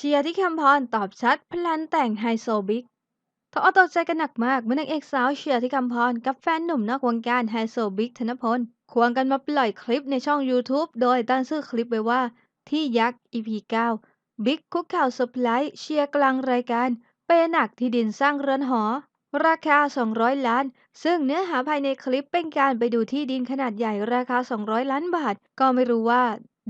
เชียร์ที่คำพรตอบชัด พลันแต่งไฮโซบิ๊กทอตกใจกันหนักมากเมื่อนางเอกสาวเชียร์ที่คำพรกับแฟนหนุ่มนอกวงการไฮโซบิ๊กธนพลควงกันมาปล่อยคลิปในช่อง YouTube โดยตั้งชื่อคลิปไว้ว่า ที่ยักษ์ EP 9บิ๊กคุกเข่าเซอร์ไพรส์เชียร์กลางรายการเปหนักที่ดินสร้างเรือนหอ ราคา 200 ล้าน ซึ่งเนื้อหาภายในคลิปเป็นการไปดูที่ดินขนาดใหญ่ราคา 200 ล้านบาท ก็ไม่รู้ว่า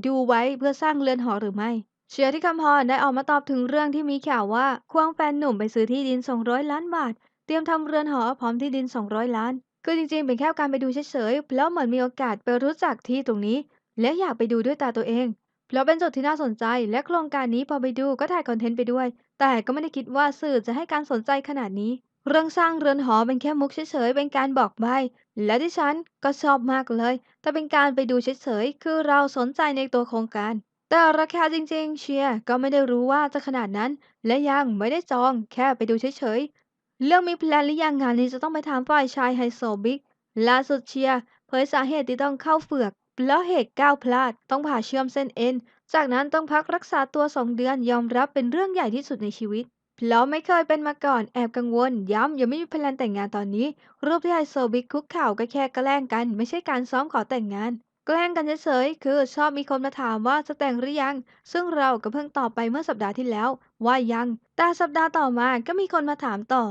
ดูไว้เพื่อสร้างเรือนหอหรือไม่ เชียร์ที่คำพรได้ออกมาตอบถึงเรื่องที่มีข่าวว่า ควงแฟนหนุ่มไปซื้อที่ดิน 200 ล้านบาท เตรียมทำเรือนหอพร้อมที่ดิน 200 ล้าน คือจริงๆ เป็นแค่การไปดูเฉยๆแล้วเหมือนมีโอกาสไปรู้จักที่ตรงนี้ และอยากไปดูด้วยตาตัวเอง เพราะเป็นจุดที่น่าสนใจ และโครงการนี้พอไปดูก็ถ่ายคอนเทนต์ไปด้วย แต่ก็ไม่ได้คิดว่าสื่อจะให้การสนใจขนาดนี้ เรื่องสร้างเรือนหอเป็นแค่มุกเฉยๆ เป็นการบอกใบ้และที่ฉันก็ชอบมากเลย แต่เป็นการไปดูเฉยๆ คือเราสนใจในตัวโครงการ แต่ราคาจริง ๆ เชียร์ก็ไม่ได้รู้ว่าจะขนาดนั้น และยังไม่ได้จอง แค่ไปดูเฉย ๆ เรื่องมีแพลนหรือยังงานนี้จะต้องไปถามฝ่ายชายไฮโซบิ๊กล่าสุดเชียร์เผยสาเหตุที่ต้องเข้าเฝือก แล้วเหตุก้าวพลาด ต้องผ่าเชื่อมเส้นเอ็น จากนั้นต้องพักรักษาตัวสองเดือนยอมรับเป็นเรื่องใหญ่ที่สุดในชีวิตเพราะไม่เคยเป็นมาก่อนแอบกังวล ย้ำยังไม่มีแพลนแต่งงานตอนนี้ รูปที่ไฮโซบิ๊กคุกเข่าก็แค่แกล้งกัน ไม่ใช่การซ้อมขอแต่งงาน แกล้งกันเฉยๆ คือชอบมีคนมาถามว่าจะแต่งหรือยัง ซึ่งเราก็เพิ่งตอบไปเมื่อสัปดาห์ที่แล้ว ว่ายัง แต่สัปดาห์ต่อมาก็มีคนมาถามต่อ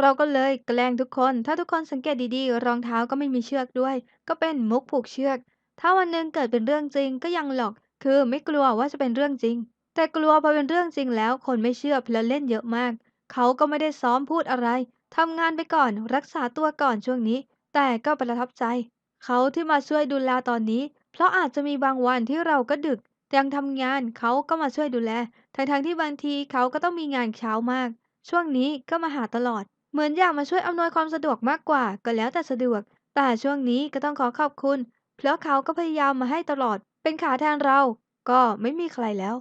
เราก็เลยแกล้งทุกคน ถ้าทุกคนสังเกตดีๆ รองเท้าก็ไม่มีเชือกด้วย ก็เป็นมุกผูกเชือก ถ้าวันหนึ่งเกิดเป็นเรื่องจริงก็ยังหลอก คือไม่กลัวว่าจะเป็นเรื่องจริง แต่กลัวพอเป็นเรื่องจริงแล้ว คนไม่เชื่อเพราะเล่นเยอะมาก เขาก็ไม่ได้ซ้อมพูดอะไรทำงานไปก่อน รักษาตัวก่อนช่วงนี้ แต่ก็ประทับใจ เขาที่มาช่วยดูแลตอนนี้ เพราะอาจจะมีบางวันที่เราก็ดึกแต่ยังทำงานเขาก็มาช่วยดูแล ทั้งๆที่บางทีเขาก็ต้องมีงานเช้ามาก ช่วงนี้ก็มาหาตลอด เหมือนอยากมาช่วยอำนวยความสะดวกมากกว่า ก็แล้วแต่สะดวก แต่ช่วงนี้ก็ต้องขอขอบคุณ เพราะเขาก็พยายามมาให้ตลอด เป็นขาแทนเรา ก็ไม่มีใครแล้ว